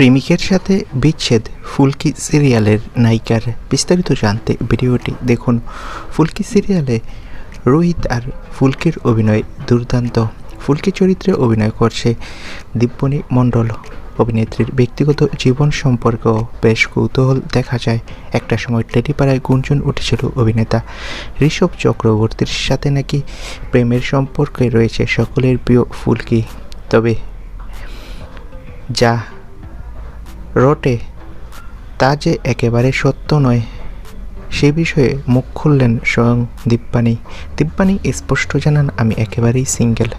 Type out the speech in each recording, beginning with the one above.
প্রেমিকের সাথে বিচ্ছেদ ফুলকি সিরিয়ালের নায়িকার বিস্তারিত জানতে ভিডিওটি দেখুন। ফুলকি সিরিয়ালে রোহিত আর ফুলকির অভিনয় দুর্দান্ত। ফুলকি চরিত্রে অভিনয় করছে দিব্যনী মণ্ডল। অভিনেত্রীর ব্যক্তিগত জীবন সম্পর্কেও বেশ কৌতূহল দেখা যায়। একটা সময় টেলিপাড়ায় গুঞ্জন উঠেছিল অভিনেতা ঋষভ চক্রবর্তীর সাথে নাকি প্রেমের সম্পর্কে রয়েছে সকলের প্রিয় ফুলকি। তবে যা রটে, তা যে একেবারে সত্য নয়। সে বিষয়ে মুখ খুললেন স্বয়ং দিব্যানী। দিব্যানী স্পষ্ট জানান, আমি একেবারেই সিঙ্গেল।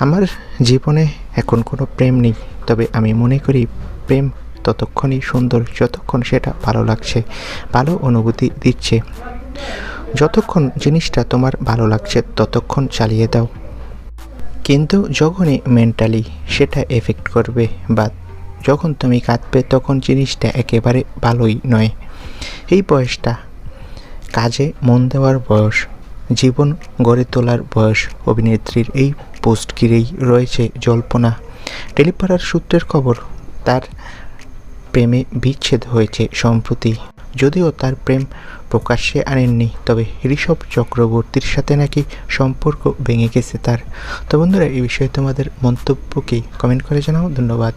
আমার জীবনে এখন কোনো প্রেম নেই, তবে আমি মনে করি প্রেম ততক্ষণই সুন্দর, যতক্ষণ সেটা ভালো লাগছে, ভালো অনুভূতি দিচ্ছে। যতক্ষণ জিনিসটা তোমার ভালো লাগছে, ততক্ষণ চালিয়ে দাও। কিন্তু যখনই মেন্টালি সেটা এফেক্ট করবে বা যখন তুমি কাঁদবে, তখন জিনিসটা একেবারে ভালোই নয়। এই বয়সটা কাজে মন দেওয়ার বয়স, জীবন গড়ে তোলার বয়স, অভিনেত্রীর এই পোস্ট ঘিরেই রয়েছে জল্পনা। টেলিপাড়ার সূত্রের খবর, তার প্রেমে বিচ্ছেদ হয়েছে সম্প্রতি। যদিও তার প্রেম প্রকাশ্যে আনেননি, তবে ঋষভ চক্রবর্তীর সাথে নাকি সম্পর্ক ভেঙে গেছে তার। তো বন্ধুরা, এই বিষয়ে তোমাদের মন্তব্য কি? কমেন্ট করে জানাও, ধন্যবাদ।